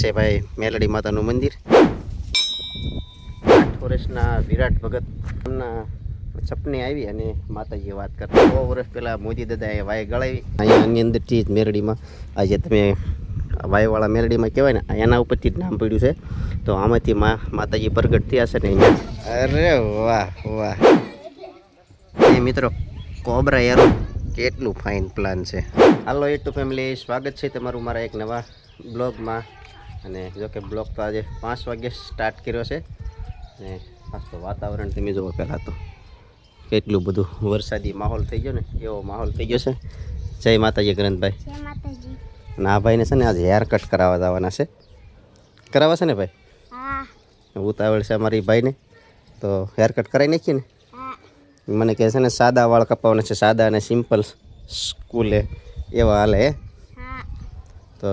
છે ભાઈ મેલડી માતાનું મંદિર. આઠ વર્ષના વિરાટ ભગત એમના સપને આવી અને માતાજીએ વાત કરતા બહુ વર્ષ પહેલાં મોદી દાદાએ વાય ગળાવી. અહીંયા આની અંદરથી જ મેરડીમાં આજે તમે વાયવાળા મેરડીમાં કહેવાય ને એના ઉપરથી જ નામ પડ્યું છે. તો આમાંથી મા, માતાજી પ્રગટ થયા છે ને અહીંયા. અરે વાહ વાહ. એ મિત્રો, કોબરા એરો કેટલું ફાઇન પ્લાન છે. હાલો ટુ ફેમિલી, સ્વાગત છે તમારું મારા એક નવા બ્લોગમાં. અને જો કે બ્લોક તો આજે પાંચ વાગે સ્ટાર્ટ કર્યો છે. ને આજ તો વાતાવરણ તમે જુઓ પહેલાં તો કેટલું બધું વરસાદી માહોલ થઈ ગયો ને એવો માહોલ થઈ ગયો છે. જય માતાજી ગ્રંથભાઈ અને આ ભાઈને છે ને આજે હેર કટ કરાવવા જવાના છે. કરાવવા છે ને ભાઈ? ઉતાવળ છે અમારી ભાઈને. તો હેર કટ કરાવી નાખીએ ને? મને કહે છે ને સાદા વાળ કપાવવાના છે સાદા અને સિમ્પલ સ્કૂલે એવા હાલે હે. તો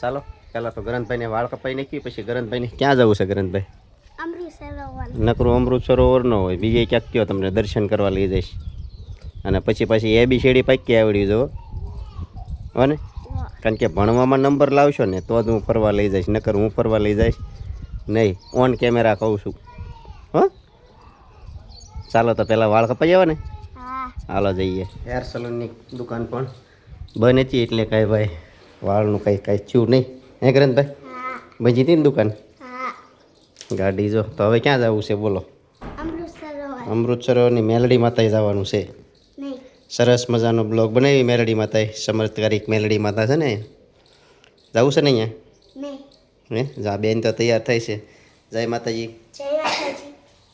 ચાલો. પહેલાં તો ગરંતભાઈને વાળ કપાઈ નાખી પછી ગરંતભાઈને ક્યાં જવું છે ગરંતભાઈ નકરું અમૃત સરોવર ન હોય. બીજે ક્યાંક કયો તમને દર્શન કરવા લઈ જઈશ. અને પછી પછી એ બી શેડી પાકી આવડી જવો હો. ને? કારણ કે ભણવામાં નંબર લાવશો ને તો જ હું ફરવા લઈ જઈશ. નકર હું ફરવા લઈ જઈશ નહીં. ઓન કેમેરા કહું છું. હો? ચાલો તો પહેલાં વાળ કપાઈ આવે ને. હા. હાલો જઈએ. હેર સલૂનની દુકાન પણ. બંધ હતી એટલે કાંઈ ભાઈ વાળનું કંઈ કાંઈ થયું નહીં. હે કરંતભાઈ ભાઈ બજી હતી ને દુકાન? ગાડી જો. તો હવે ક્યાં જવું છે બોલો? અમૃત સરોવરની અમૃતસરોની મેલડી માતાએ જવાનું છે. સરસ મજાનો બ્લોગ બનાવી મેલડી માતાએ. સમર્થકારી મેલડી માતા છે ને? જવું છે ને અહીંયા? હે? જા બેન તો તૈયાર થઈ છે. જય માતાજી.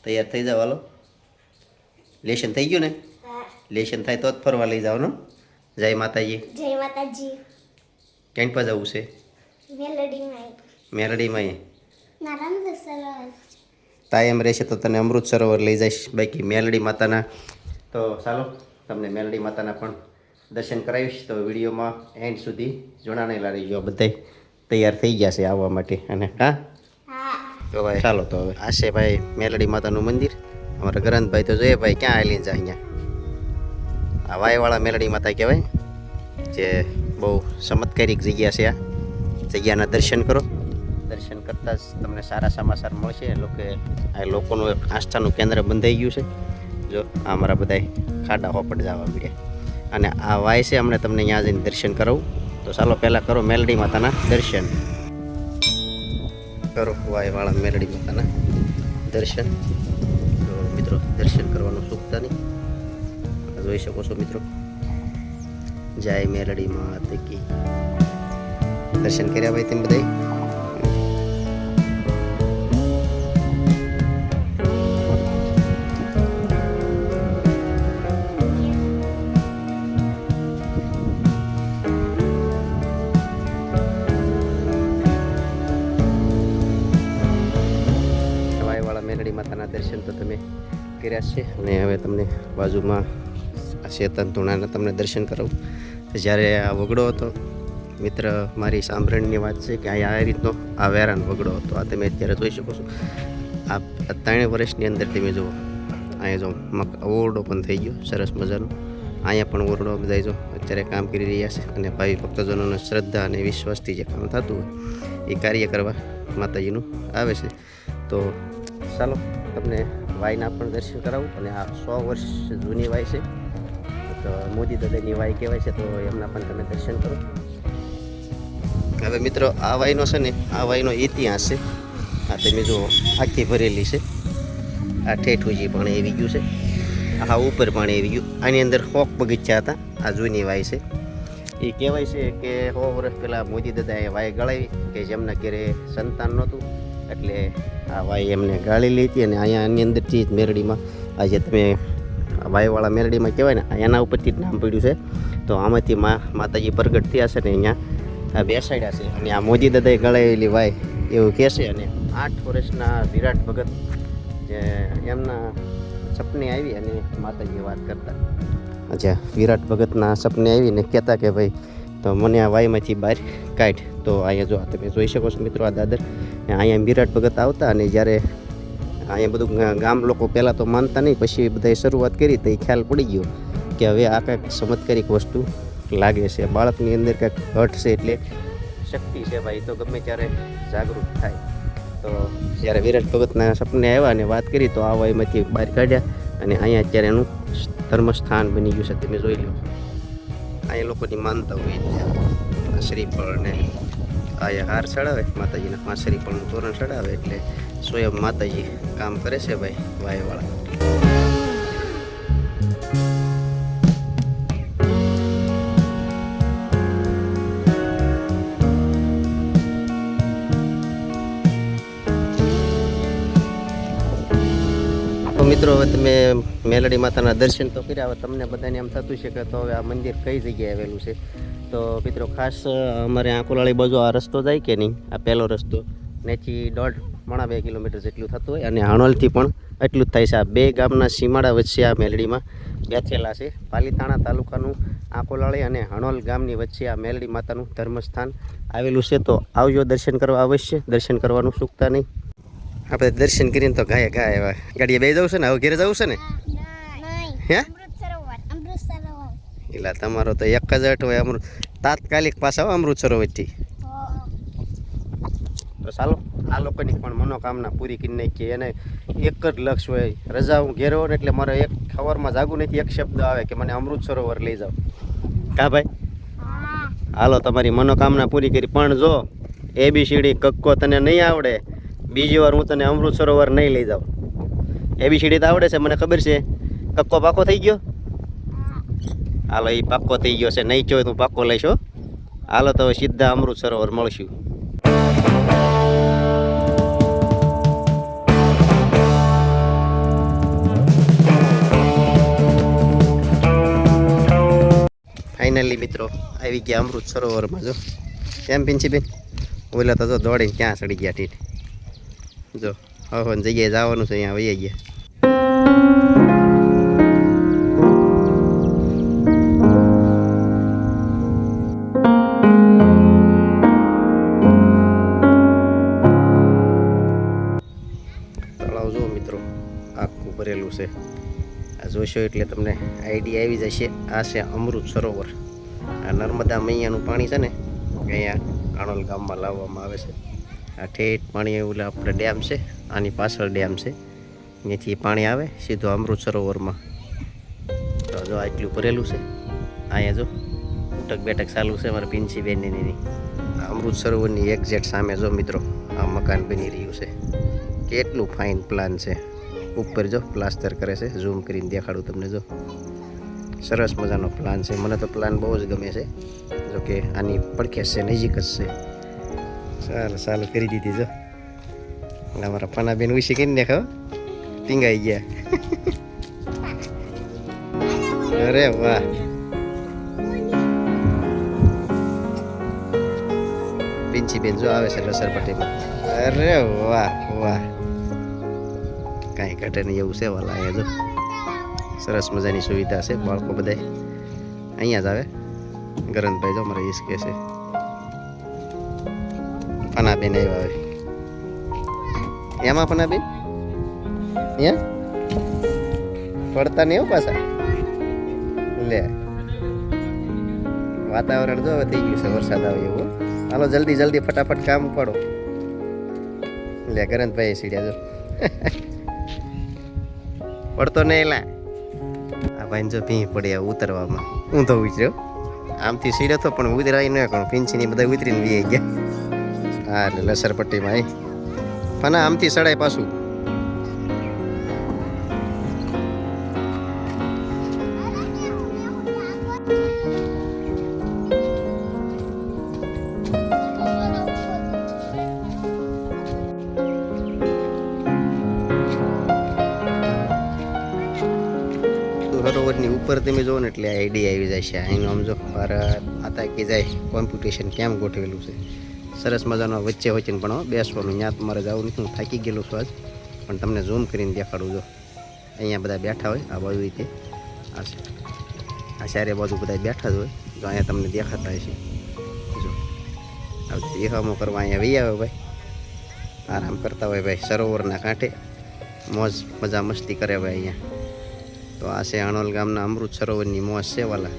તૈયાર થઈ જાવ હાલો. લેશન થઈ ગયું ને? લેશન થાય તો જ ફરવા લઈ જાવ ને? જય માતાજી. જય માતાજી. કેન્ટ પર જવું છે? મેલડીમાં તાયમ રહેશે તો તને અમૃત સરોવર લઈ જઈશ. બાકી મેલડી માતાના તો ચાલો તમને મેલડી માતાના પણ દર્શન કરાવીશ. તો વિડીયોમાં એન્ડ સુધી જોડાણેલા રહીજો બધાય. તૈયાર થઈ ગયા છે આવવા માટે. અને હા? હા. તો ભાઈ ચાલો તો હવે. આ છે ભાઈ મેલડી માતાનું મંદિર. અમારા ગ્રંથભાઈ તો જોઈએ ભાઈ ક્યાં આવેલી જાય અહીંયા? આ વાયવાળા મેલડી માતા કહેવાય જે બહુ ચમત્કારિક જગ્યા છે આ. જગ્યાના દર્શન કરો. દર્શન કરતાં જ તમને સારા સમાચાર મળશે. કે આ લોકોનું એક આસ્થાનું કેન્દ્ર બંધાઈ ગયું છે. જો આ અમારા બધા ખાડા હોપટ જવા મળ્યા અને આ વાય છે હમણાં તમને ત્યાં જઈને દર્શન કરાવું. તો ચાલો પહેલાં કરો મેલડી માતાના દર્શન. કરો વાયવાળા મેલડી માતાના દર્શન. તો મિત્રો, દર્શન કરવાનું ચૂકતા નહીં. જોઈ શકો છો મિત્રો. જય મેલડી માત કી. દર્શન કર્યા ભાઈ તેમ બધાય. મેલડી માતાના દર્શન તો તમે કર્યા છે. અને હવે તમને બાજુમાં શેતન ધૂણાના તમને દર્શન કરાવું. જ્યારે આ વગડો હતો મિત્ર મારી સાંભળણની વાત છે કે અહીંયા આ રીતનો આ વેરાન વગડો હતો. આ તમે અત્યારે જોઈ શકો છો. આ ત્રણ વર્ષની અંદર તમે જુઓ. અહીંયા જો મક, ઓરડો પણ થઈ ગયો, સરસ મજાનો. અહીંયા પણ ઓરડો બધા જો અત્યારે કામ કરી રહ્યા છે અને ભાઈ ભક્તજનોને શ્રદ્ધા અને વિશ્વાસથી જે કામ થતું હોય એ કાર્ય કરવા માતાજીનું આવે છે. તો ચાલો તમને વાયના પણ દર્શન કરાવું અને આ સો વર્ષ જૂની વાય છે. તો મોદી દાદાની વાય કહેવાય છે તો એમના પણ તમે દર્શન કરો. હવે મિત્રો, આ વાયનો છે ને, આ વાયનો ઇતિહાસ છે. આ તમે જુઓ, આખી ભરેલી છે. આ ઠેઠુજી પાણી આવી ગયું છે, આ ઉપર પાણી આવી ગયું. આની અંદર હોક બગીચા હતા, આ જૂની વાય છે. એ કહેવાય છે કે સો વર્ષ પહેલાં મોદી દાદાએ વાય ગળાવી, કે જેમના ઘરે સંતાન નહોતું, એટલે આ વાય એમને ગાળી લીધી અને અહીંયા આની અંદરથી જ મેરડીમાં, આજે તમે વાયવાળા મેરડીમાં કહેવાય ને એના ઉપરથી જ નામ પડ્યું છે. તો આમાંથી મા માતાજી પ્રગટ થયા છે ને અહીંયા આ બેસાડ્યા છે. અને આ મોદી દાદાએ ગળાયેલી વાય એવું કહે છે. અને આઠ વર્ષના વિરાટ ભગત જે એમના સપને આવી અને માતાજી વાત કરતા. અચ્છા, વિરાટ ભગતના સપને આવીને કહેતા કે ભાઈ, તો મને આ વાયમાંથી બહાર કાઢ. તો અહીંયા જો તમે જોઈ શકો છો મિત્રો આ દાદર. અહીંયા વિરાટ ભગત આવતા અને જ્યારે અહીંયા બધું ગામ લોકો પહેલાં તો માનતા નહીં, પછી બધાએ શરૂઆત કરી તો એ ખ્યાલ પડી ગયો કે હવે આ કાંઈક ચમત્કારિક વસ્તુ લાગે છે. બાળકની અંદર કંઈક હટ છે એટલે શક્તિ છે ભાઈ. તો ગમે ત્યારે જાગૃત થાય. તો જ્યારે વિરાટ ભગતના સપને આવ્યા અને વાત કરી, તો આ વયમાંથી બહાર કાઢ્યા અને અહીંયા અત્યારે એનું ધર્મસ્થાન બની ગયું છે. તમે જોઈ લો. અહીંયા લોકોની માનતા હોય એટલે શ્રીફળ ને અહીંયા હાર ચડાવે. માતાજીના પાંચ શ્રીફળનું તોરણ ચડાવે એટલે સ્વયં માતાજી કામ કરે છે ભાઈ, વાયવાળા. મિત્રો, હવે તમે મેલડી માતાના દર્શન તો કર્યા, હવે તમને બધાને એમ થતું છે કે તો હવે આ મંદિર કઈ જગ્યાએ આવેલું છે? તો મિત્રો, ખાસ અમારે આંકોલાળી બાજુ આ રસ્તો જાય કે નહીં? આ પહેલો રસ્તો. નેથી દોઢ, પોણા બે કિલોમીટર જેટલું થતું હોય અને હાણોલથી પણ એટલું જ થાય છે. આ બે ગામના સીમાડા વચ્ચે આ મેલડીમાં બેઠેલા છે. પાલીતાણા તાલુકાનું આંકોલાળી અને હણોલ ગામની વચ્ચે આ મેલડી માતાનું ધર્મસ્થાન આવેલું છે. તો આવજો દર્શન કરવા અવશ્ય. દર્શન કરવાનું ચૂકતા નહીં. આપણે દર્શન કરીને તો ગાય ગાય એવા. ગાડીએ બે જવું છે ને? હવે ઘેરે જવું છે ને? હે? એટલે તમારો તો એક જ અટ હોય અમૃત. તાત્કાલિક પાછા આવો અમૃત સરોવરથી. તો ચાલો આ લોકોની પણ મનોકામના પૂરી કરી નાખીએ. એને એક જ લક્ષ્ય હોય રજા હું ઘેરો ને એટલે મારે એક ખબરમાં જાગું નથી એક શબ્દ આવે કે મને અમૃત સરોવર લઈ જાઓ. કા ભાઈ? હાલો તમારી મનોકામના પૂરી કરી. પણ જો એબીસીડી કક્કો તને નહીં આવડે બીજી વાર હું તને અમૃત સરોવર નહીં લઈ જાઉં. એબીસીડી તો આવડે છે, મને ખબર છે. કક્કો પાકો થઈ ગયો? હાલો એ પાકો થઈ ગયો છે. નહીં ચોય તું પાકો લઈશો હાલો, તો સીધા અમૃત સરોવર મળશું. ફાઇનલી મિત્રો, આવી ગયા અમૃત સરોવરમાં, જો. કેમ પિંચીબેન ઓલા તો જો દોડીને ક્યાં ચડી ગયા ઠીક જો, હવે જગ્યાએ જવાનું છે, અહીંયા વહી ગયા. તળાવ જુઓ મિત્રો, આખું ભરેલું છે. આ જોશો એટલે તમને આઈડિયા આવી જશે, આ છે અમૃત સરોવર. આ નર્મદા મૈયાનું પાણી છે ને, અહીંયા આણોલ ગામમાં લાવવામાં આવે છે. આ ઠેઠ પાણી ઓલા આપણે ડેમ છે, આની પાછળ ડેમ છે. અહીંયાથી પાણી આવે, સીધું અમૃત સરોવરમાં. તો જો આટલું ભરેલું છે, અહીંયા જો ઉટક બેઠક ચાલુ છે મારા પિંચી બેનની એની અમૃત સરોવરની એક્ઝેક્ટ સામે જો મિત્રો, આ મકાન બની રહ્યું છે. કેટલું ફાઇન પ્લાન છે. ઉપર જો પ્લાસ્ટર કરે છે ઝૂમ કરીને દેખાડું તમને જો. સરસ મજાનો પ્લાન છે. મને તો પ્લાન બહુ જ ગમે છે. જોકે આની પડખે છે, નજીક જ છે. સારું સારું કરી દીધી જો. અમારા પાનાબેન ઉછી કરીને દેખાવ ટીંગાઈ ગયા. અરે વાહ. પિંચી બેન જો આવે છે લસરપટ્ટીમાં અરે વાહ વાહ. કાંઈ ઘટે નહીં એવું છે વાલા અહીંયા જો. સરસ મજાની સુવિધા છે બાળકો બધાય. અહીંયા જ આવે. ગરંતભાઈ જો મારે ઈસ કે છે. પનાબેન આવ્યા આવે એમાં પનાબેન? અહીંયા પડતા નહીં પાછા? લે. વાતાવરણ જો હવે થઈ ગયું છે, વરસાદ આવે એવું હાલો, જલ્દી જલ્દી, ફટાફટ કામ પડો લે કરંતભાઈ સીડ્યા જો. પડતો નહીં એલા આ ભાઈ જો ભીં પડ્યા ઉતરવામાં. હું તો ઉતર્યો. આમથી સીડ્યો તો પણ ઉતરાય ન કોણ પિંચીની બધા ઉતરીને વી ગયા. હા એટલે લસરપટ્ટીમાં આવી પણ આમથી સડાય પાછું સરોવરની ઉપર તમે જુઓ ને એટલે આઈડિયા આવી જાય છે અહીંનું આમ જો ભારત આતા કે જાય કોમ્પિટિશન કેમ ગોઠવેલું છે સરસ મજાનો વચ્ચે વચ્ચે પણ હો, બેસવાનું ત્યાં તમારે જવું નથી હું થાકી ગયેલું છું આજ. પણ તમને ઝૂમ કરીને દેખાડું જો. અહીંયા બધા બેઠા હોય આ બાજુ રીતે. આ છે. બાજુ બધા બેઠા જ હોય જો અહીંયા તમને દેખાતા હશે. જો. આ દેખામો કરવા અહીંયા વહી આવે ભાઈ. આરામ કરતા હોય ભાઈ સરોવરના કાંઠે. મોજ મજા મસ્તી કરે ભાઈ અહીંયા. તો આ છે અણોલ ગામના અમૃત સરોવરની મોજ છે વાલા.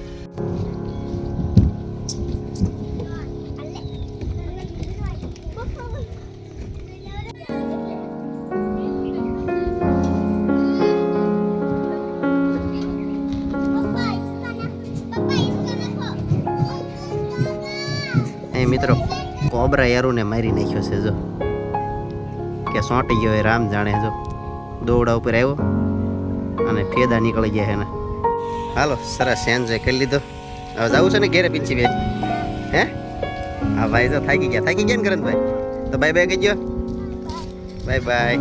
કોબરા યારુને મારી નાખ્યો છે જો. કે સોંટી ગયો એ રામ જાણે જો. દોવડા ઉપર આવ્યો અને ફેદા નીકળી ગયા એને. હાલો, સરસ એન્જોય કરી લીધો. હવે જવું છે ને ઘેરે પીંચી બે હે? હા ભાઈ તો થાકી ગયા. થાકી ગયા ને કરણભાઈ તો બાય બાય કહેજો. Bye bye